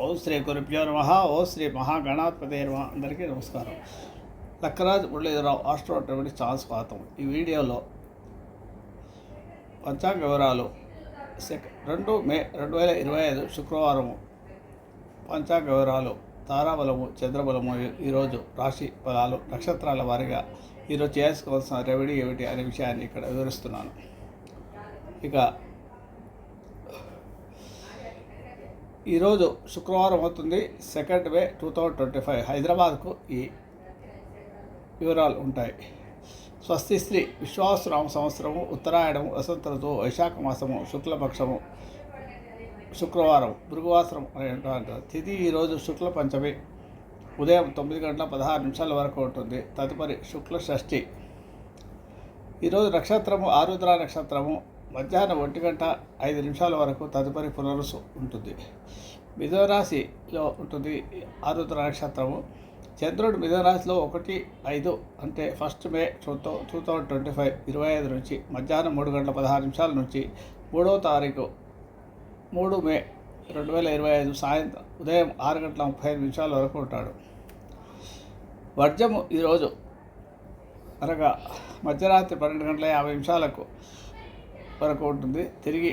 ఓం శ్రీ గురుభ్యో నమ. ఓ శ్రీ మహాగణాధిపతి నమ అందరికీ నమస్కారం. లక్కరాజ్ మురళీధరరావు ఆస్ట్రో ఛాన్స్ చాలా స్వాగతం ఈ వీడియోలో పంచాంగ వివరాలు. సెక రెండు మే రెండు వేల ఇరవై ఐదు శుక్రవారము పంచాంగ వివరాలు. తారాబలము చంద్రబలము ఈ- ఈరోజు రాశి ఫలాలు నక్షత్రాల వారీగా ఈరోజు చేసుకోవాల్సిన రెమెడీ ఏమిటి అనే విషయాన్ని ఇక్కడ వివరిస్తున్నాను. ఇక ఈరోజు శుక్రవారం అవుతుంది second May two thousand twenty five హైదరాబాద్కు ఈ వివరాలు ఉంటాయి. స్వస్తి శ్రీ విశ్వాసరామ సంవత్సరము ఉత్తరాయణము వసంత ఋతువు వైశాఖ మాసము శుక్లపక్షము శుక్రవారం భృగువాసరం అనేటువంటి తిథి ఈరోజు శుక్ల పంచమి ఉదయం తొమ్మిది గంటల పదహారు నిమిషాల వరకు ఉంటుంది. తదుపరి శుక్ల షష్ఠి ఈరోజు నక్షత్రము ఆరుద్ర నక్షత్రము మధ్యాహ్నం ఒంటి గంట ఐదు నిమిషాల వరకు తదుపరి పునరుసు ఉంటుంది. మిథునరాశిలో ఉంటుంది ఆరుద్ర నక్షత్రము. చంద్రుడు మిథునరాశిలో ఒకటి ఐదు అంటే first May two thou two thousand twenty five ఇరవై ఐదు నుంచి మధ్యాహ్నం మూడు గంటల పదహారు నిమిషాల నుంచి మూడవ తారీఖు మూడు మే రెండు వేల ఇరవై ఐదు సాయంత్రం ఉదయం ఆరు గంటల ముప్పై ఐదు నిమిషాల వరకు ఉంటాడు. వర్జము ఈరోజు అనగా మధ్యరాత్రి పన్నెండు గంటల యాభై నిమిషాలకు వరకు ఉంటుంది. తిరిగి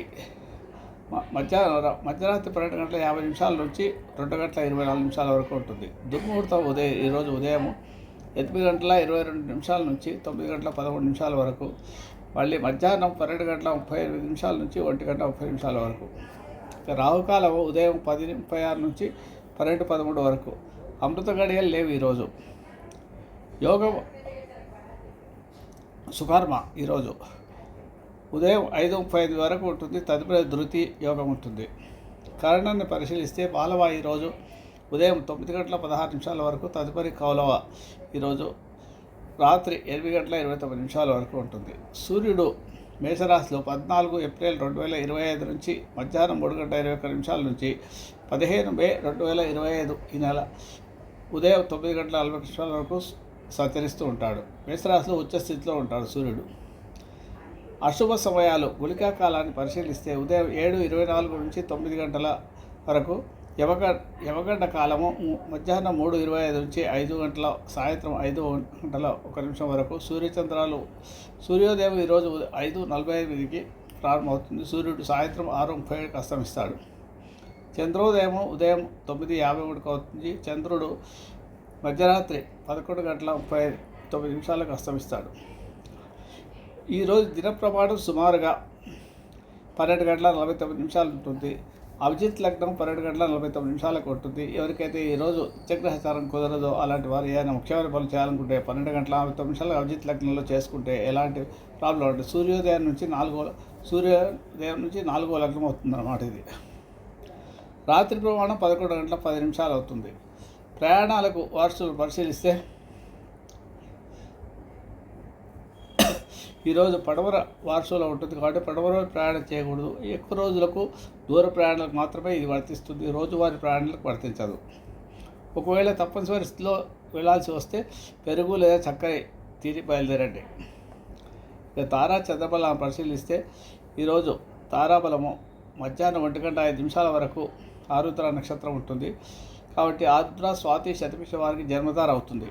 మధ్యాహ్నం మధ్యరాత్రి పన్నెండు గంటల యాభై నిమిషాల నుంచి రెండు గంటల ఇరవై నాలుగు నిమిషాల వరకు ఉంటుంది. దుర్ముహూర్తం ఉదయం ఈరోజు ఉదయం ఎనిమిది గంటల ఇరవై రెండు నిమిషాల నుంచి తొమ్మిది గంటల పదమూడు నిమిషాల వరకు మళ్ళీ మధ్యాహ్నం పన్నెండు గంటల ముప్పై ఎనిమిది నిమిషాల నుంచి ఒంటి గంట ముప్పై నిమిషాల వరకు రాహుకాలం ఉదయం పది ముప్పై ఆరు నుంచి పన్నెండు పదమూడు వరకు అమృత గడియలు లేవు ఈరోజు యోగం సుకర్మ ఈరోజు ఉదయం ఐదు ముప్పై ఐదు వరకు ఉంటుంది తదుపరి ధృతి యోగం ఉంటుంది. కరణాన్ని పరిశీలిస్తే బాలవ ఈరోజు ఉదయం తొమ్మిది గంటల పదహారు నిమిషాల వరకు తదుపరి కౌలవ ఈరోజు రాత్రి ఎనిమిది గంటల ఇరవై తొమ్మిది నిమిషాల వరకు ఉంటుంది. సూర్యుడు మేషరాశిలో పద్నాలుగు ఏప్రిల్ రెండు వేల ఇరవై ఐదు నుంచి మధ్యాహ్నం మూడు గంటల ఇరవై ఒక్క నిమిషాల నుంచి పదిహేను మే రెండు వేల ఇరవై ఐదు ఈ నెల ఉదయం తొమ్మిది గంటల నలభై నిమిషాల వరకు సంచరిస్తూ ఉంటాడు. మేషరాశిలో ఉచ్చ స్థితిలో ఉంటాడు సూర్యుడు. అశుభ సమయాలు గుళికా కాలాన్ని పరిశీలిస్తే ఉదయం ఏడు ఇరవై నాలుగు నుంచి తొమ్మిది గంటల వరకు యమగ యమగంట కాలము మధ్యాహ్నం మూడు ఇరవై ఐదు నుంచి ఐదు గంటల సాయంత్రం ఐదు గంటల ఒక నిమిషం వరకు సూర్యచంద్రాలు సూర్యోదయం ఈరోజు ఐదు నలభై ఎనిమిదికి ప్రారంభమవుతుంది. సూర్యుడు సాయంత్రం ఆరు ముప్పై ఏడుకి అస్తమిస్తాడు. చంద్రోదయం ఉదయం తొమ్మిది యాభై ఒకటికి అవుతుంది. చంద్రుడు మధ్యరాత్రి పదకొండు గంటల ముప్పై తొమ్మిది నిమిషాలకు అస్తమిస్తాడు. ఈరోజు దినప్రమాణం సుమారుగా పన్నెండు గంటల నలభై తొమ్మిది నిమిషాలు ఉంటుంది. అభిజిత్ లగ్నం పన్నెండు గంటల నలభై తొమ్మిది నిమిషాలకు ఉంటుంది. ఎవరికైతే ఈరోజు చక్రహచారం కుదరదో అలాంటి వారు ఏదైనా ముఖ్యమైన పనులు చేయాలనుకుంటే పన్నెండు గంటల నలభై తొమ్మిది నిమిషాలు అభిజిత్ లగ్నంలో చేసుకుంటే ఎలాంటి ప్రాబ్లం ఉంటుంది సూర్యోదయం నుంచి నాలుగో సూర్యోదయం నుంచి నాలుగో లగ్నం అవుతుందన్నమాట ఇది. రాత్రి ప్రమాణం పదకొండు గంటల పది నిమిషాలు అవుతుంది. ప్రయాణాలకు వార్షులు పరిశీలిస్తే ఈరోజు పడవర వార్షంలో ఉంటుంది కాబట్టి పడవర ప్రయాణం చేయకూడదు. ఎక్కువ రోజులకు దూర ప్రయాణాలకు మాత్రమే ఇది వర్తిస్తుంది. రోజువారీ ప్రయాణాలకు వర్తించదు. ఒకవేళ తప్పనిసరి స్థితిలో వెళ్ళాల్సి వస్తే పెరుగు లేదా చక్కెర తీరి బయలుదేరండి. ఇక తారా చంద్రబలం పరిశీలిస్తే ఈరోజు తారాబలము మధ్యాహ్నం ఒంటి గంట ఐదు నిమిషాల వరకు ఆరుద్ర నక్షత్రం ఉంటుంది. కాబట్టి ఆరుద్ర స్వాతి శతభిష వారికి జన్మతార అవుతుంది.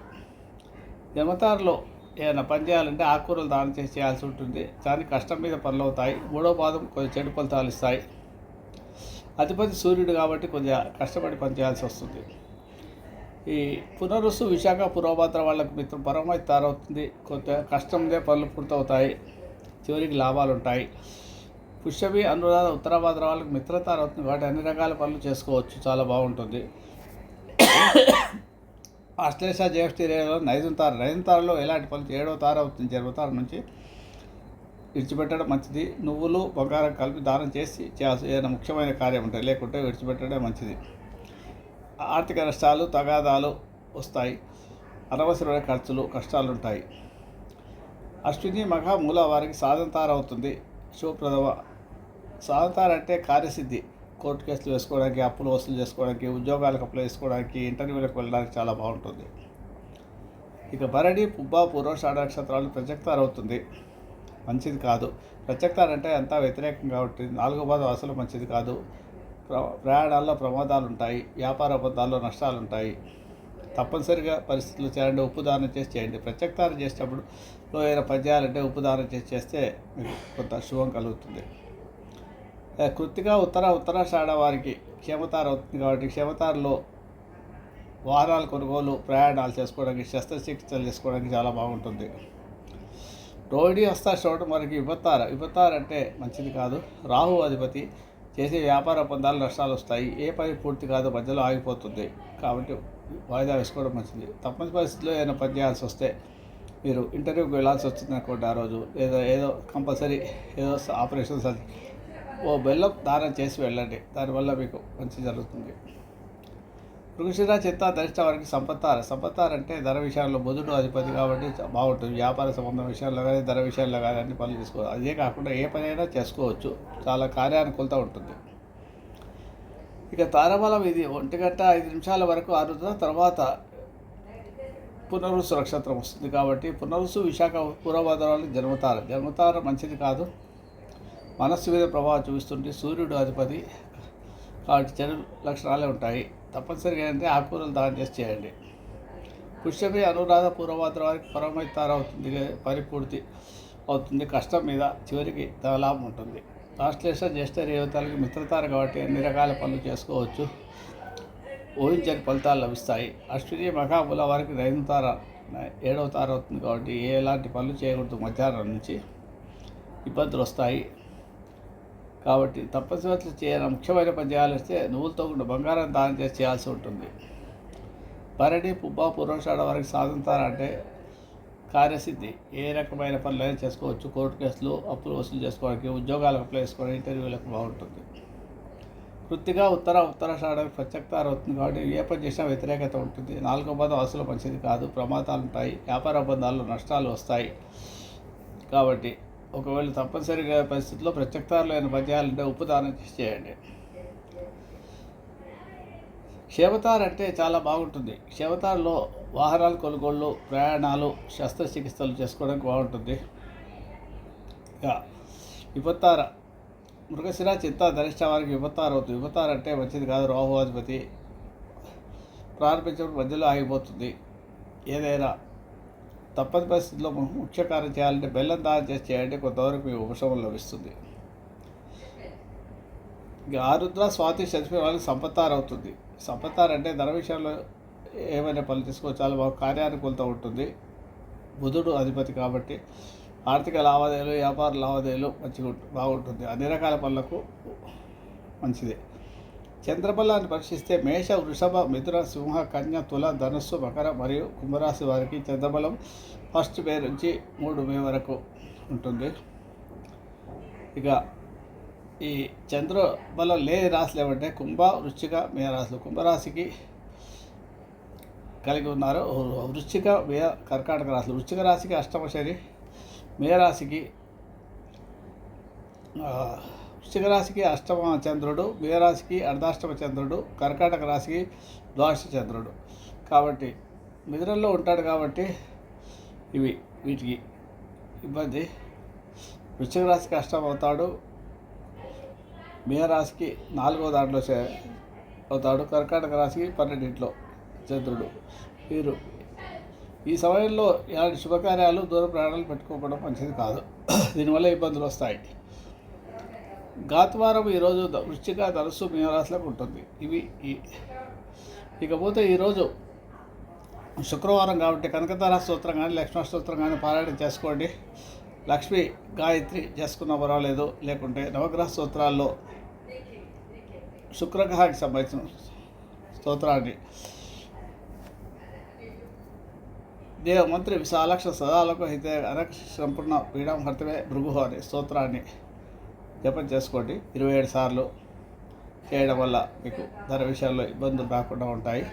జన్మతారలో ఏదైనా పని చేయాలంటే ఆకుకూరలు దానం చేసి చేయాల్సి ఉంటుంది. దానికి కష్టం మీద పనులు అవుతాయి మూడో పాదం కొంచెం చెడు ఫలితాలు ఇస్తాయి. అధిపతి సూర్యుడు కాబట్టి కొద్దిగా కష్టపడి పని చేయాల్సి వస్తుంది. ఈ పునరుసు విశాఖ పురోభద్ర వాళ్ళకు మిత్రం పరమై తారవుతుంది కొంత కష్టందే పనులు పూర్తవుతాయి. చివరికి లాభాలు ఉంటాయి. పుష్యమి అనురాధ ఉత్తరాభద్ర వాళ్ళకి మిత్రతారవుతుంది వాటి అన్ని రకాల పనులు చేసుకోవచ్చు. చాలా బాగుంటుంది. ఆశ్లేష జేఎస్టీ ఏరియాలో నైదు తార నైదున తారలో ఎలాంటి పనులు ఏడవ తార అవుతుంది. జన్మతార నుంచి విడిచిపెట్టడం మంచిది. నువ్వులు బంగారం కలిపి దానం చేసి చేయాల్సి ఏదైనా ముఖ్యమైన కార్యం ఉంటాయి లేకుంటే విడిచిపెట్టడం మంచిది. ఆర్థిక నష్టాలు తగాదాలు వస్తాయి. అనవసరమైన ఖర్చులు కష్టాలు ఉంటాయి అశ్విని మఘ మూల వారికి సాధనతార అవుతుంది. శుభప్రదమ. సాధనతార అంటే కార్యసిద్ధి. కోర్టు కేసులు వేసుకోవడానికి అప్పులు వసూలు చేసుకోవడానికి ఉద్యోగాలకు అప్లై చేసుకోవడానికి ఇంటర్వ్యూలకు వెళ్ళడానికి చాలా బాగుంటుంది. ఇక భరణి పుబ్బ పూర్వషాఢ నక్షత్రాలు ప్రత్యక్తార అవుతుంది మంచిది కాదు. ప్రత్యక్తార అంటే అంతా వ్యతిరేకంగా ఉంటుంది నాలుగో పాదం అసలు మంచిది కాదు. ప్ర ప్రయాణాల్లో ప్రమాదాలు ఉంటాయి వ్యాపార ఒప్పందాల్లో నష్టాలు ఉంటాయి తప్పనిసరిగా పరిస్థితులు చేయండి ఉప్పు దానం చేసి చేయండి. ప్రత్యక్తారం చేసేటప్పుడు లో ఏదైనా పని చేయాలంటే ఉప్పు దానం చేసి చేస్తే మీకు కొంత శుభం కలుగుతుంది. ఏ, కృత్తిగా ఉత్తర ఉత్తరాషాఢ వారికి క్షేమతార అవుతుంది కాబట్టి క్షేమతారలో వాహనాలు కొనుగోలు ప్రయాణాలు చేసుకోవడానికి శస్త్రచికిత్సలు చేసుకోవడానికి చాలా బాగుంటుంది. రోహిణి వస్తా చూడటం మనకి విపత్తార. విపత్తార అంటే మంచిది కాదు. రాహు అధిపతి చేసే వ్యాపార ఒప్పందాలు నష్టాలు వస్తాయి. ఏ పని పూర్తి కాదు మధ్యలో ఆగిపోతుంది. కాబట్టి వాయిదా వేసుకోవడం మంచిది. తప్పని పరిస్థితిలో ఏదైనా పని చేయాల్సి వస్తే మీరు ఇంటర్వ్యూకి వెళ్ళాల్సి వస్తుంది అనుకోండి ఆ రోజు. లేదా ఏదో కంపల్సరీ ఏదో ఆపరేషన్ సర్జరీ ఓ బెల్లం దానం చేసి వెళ్ళండి. దానివల్ల మీకు మంచి జరుగుతుంది. వృక్షిర చిత్త దరిష్ట వారికి సంపత్తార సంపత్తార అంటే ధర విషయాల్లో బుధుడు అధిపతి కాబట్టి బాగుంటుంది. వ్యాపార సంబంధం విషయాల్లో కానీ ధర విషయాల్లో కానీ అన్ని పనులు చేసుకోవచ్చు అదే కాకుండా ఏ పనైనా చేసుకోవచ్చు. చాలా కార్యానుకూలత ఉంటుంది. ఇక తారబలం ఇది. ఒంటి గంట ఐదు నిమిషాల వరకు ఆరుతున్న తర్వాత పునరుసు నక్షత్రం వస్తుంది కాబట్టి పునరుసు విశాఖ పూర్వభద్రాలు జన్మతార. జన్మతార మంచిది కాదు. మనస్సు మీద ప్రభావం చూపిస్తుంటే సూర్యుడు అధిపతి కాబట్టి చెడు లక్షణాలే ఉంటాయి. తప్పనిసరిగా అంటే ఆకుకూరలు దానం చేసి చేయండి. పుష్యమి అనురాధ పూర్వమాత్ర వారికి పరమైతారవుతుంది అవుతుంది అవుతుంది. కష్టం మీద చివరికి లాభం ఉంటుంది. ఆశ్లేష జ్యేష్ఠ రేవతాలకి మిత్రతార కాబట్టి అన్ని రకాల పనులు చేసుకోవచ్చు. ఊహించని ఫలితాలు లభిస్తాయి. అశ్విని మహాబుల వారికి ఐదు తార ఏడవ తార అవుతుంది కాబట్టి ఎలాంటి పనులు చేయకూడదు మధ్యాహ్నం నుంచి. ఇబ్బందులు వస్తాయి. కాబట్టి తప్పనిసరి చేయాలి ముఖ్యమైన పని చేయాలంటే నువ్వులతో కూడా బంగారం దానం చేసి చేయాల్సి ఉంటుంది. భరణి పుబ్బ పూర్వషాఢ వరకు సాధించాలంటే కార్యసిద్ధి. ఏ రకమైన పనులైనా చేసుకోవచ్చు. కోర్టు కేసులు అప్పులు వసూలు చేసుకోవడానికి ఉద్యోగాలకు అప్లై చేసుకోవడానికి ఇంటర్వ్యూలకు బాగుంటుంది. వృత్తిగా ఉత్తర ఉత్తరాషాఢ ప్రత్యక్తారు అవుతుంది కాబట్టి ఏ పని చేసినా వ్యతిరేకత ఉంటుంది. నాలుగో పదం అసలు మంచిది కాదు. ప్రమాదాలు ఉంటాయి. వ్యాపార ఒప్పందాల్లో నష్టాలు వస్తాయి. కాబట్టి ఒకవేళ తప్పనిసరిగా పరిస్థితుల్లో ప్రత్యక్తారులైన పద్యాలంటే ఉప్పు దానం చేయండి. క్షేమతార అంటే చాలా బాగుంటుంది. క్షేమతారలో వాహనాలు కొనుగోళ్ళు ప్రయాణాలు శస్త్రచికిత్సలు చేసుకోవడానికి బాగుంటుంది. విపత్తార మృగశిర చింత ధనిష్ట వారికి విపత్తార అవుతుంది. విపత్తార అంటే మంచిది కాదు. రాహువాధిపతి ప్రారంభించినప్పుడు మధ్యలో ఆగిపోతుంది. ఏదైనా తప్పని పరిస్థితుల్లో ముఖ్యకారం ముఖ్య కార్యం చేయాలంటే బెల్లం దానం చేసి చేయండి కొంతవరకు మీ ఉపశమనం లభిస్తుంది. ఇక ఆరుద్ర స్వాతి చనిపోయిన వాళ్ళకి సంపత్తార అవుతుంది సంపత్తార అంటే ధన విషయంలో ఏమైనా పనులు తీసుకోవచ్చు చాలా బాగా కార్యానుకూలత ఉంటుంది. బుధుడు అధిపతి కాబట్టి ఆర్థిక లావాదేవీలు వ్యాపార లావాదేవీలు మంచిగా బాగుంటుంది. అన్ని రకాల పనులకు మంచిదే. చంద్రబలాన్ని పరీక్షిస్తే మేష వృషభ మిథున సింహ కన్య తుల ధనుస్సు మకర మరియు కుంభరాశి వారికి చంద్రబలం ఫస్ట్ మే నుంచి మూడు మే వరకు ఉంటుంది. ఇక ఈ చంద్రబలం లేని రాశులు ఏమంటే కుంభ వృశ్చిక మే రాశులు. కుంభరాశికి కలిగి ఉన్నారు. వృశ్చిక మే కర్కాటక రాశులు. వృశ్చిక రాశికి అష్టమ శని మే రాశికి వృశ్చిక అష్టమ చంద్రుడు మీనరాశికి అర్ధాష్టమ చంద్రుడు కర్కాటక రాశికి ద్వాదశ చంద్రుడు. కాబట్టి మిథునంలో ఉంటాడు కాబట్టి ఇవి వీటికి ఇబ్బంది. వృశ్చిక రాశికి అష్టం అవుతాడు మీనరాశికి నాలుగో దాంట్లో అవుతాడు కర్కాటక రాశికి పన్నెండింట్లో చంద్రుడు. వీరు ఈ సమయంలో ఇలాంటి శుభకార్యాలు దూర ప్రయాణాలు పెట్టుకోవడం మంచిది కాదు. దీనివల్ల ఇబ్బందులు వస్తాయి. గాత్వారం ఈరోజు ద- వృశ్చిక ధనుస్సు మీనరాశులకు ఉంటుంది. ఇవి ఈ ఇకపోతే ఈరోజు శుక్రవారం కాబట్టి కనకతార స్తోత్రం కానీ లక్ష్మణ స్తోత్రం కానీ పారాయణ చేసుకోండి. లక్ష్మి గాయత్రి చేసుకున్న పర్వాలేదు. లేకుంటే నవగ్రహ స్తోత్రాల్లో శుక్రగ్రహానికి సంబంధించిన స్తోత్రాన్ని దేవ మంత్రి విశాలక్ష సదాలకు అయితే అనక్ష సంపూర్ణ పీడం హర్తమే భృగు అని స్తోత్రాన్ని జపం చేసుకోండి. ఇరవై ఏడు సార్లు చేయడం వల్ల మీకు ధర విషయాల్లో ఇబ్బందులు రాకుండా ఉంటాయి.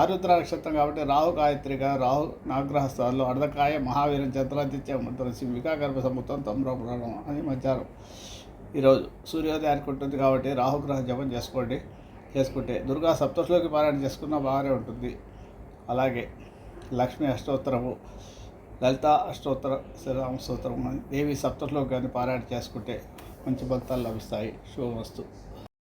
ఆరుద్ర నక్షత్రం కాబట్టి రాహు గాయత్రిగా రాహు నాగ్రహ స్థానంలో అర్ధకాయ మహావీరం చంద్రాదిత్య మంత్రం వికాగర్భ సముద్రం తమ్రపురాణం అని మధ్యాహ్నం ఈరోజు సూర్యోదయానికి ఉంటుంది కాబట్టి రాహుగ్రహ జపం చేసుకోండి. చేసుకుంటే దుర్గా సప్తశ్లోకి పారాయణ చేసుకున్న బాగానే ఉంటుంది. అలాగే లక్ష్మీ అష్టోత్తరము లలిత అష్టోత్తర శ్రీరామ స్తోత్రం అని దేవి సప్తశ్లోకి కానీ పారాయణ చేసుకుంటే మంచి ఫలితాలు లభిస్తాయి. శుభమస్తు.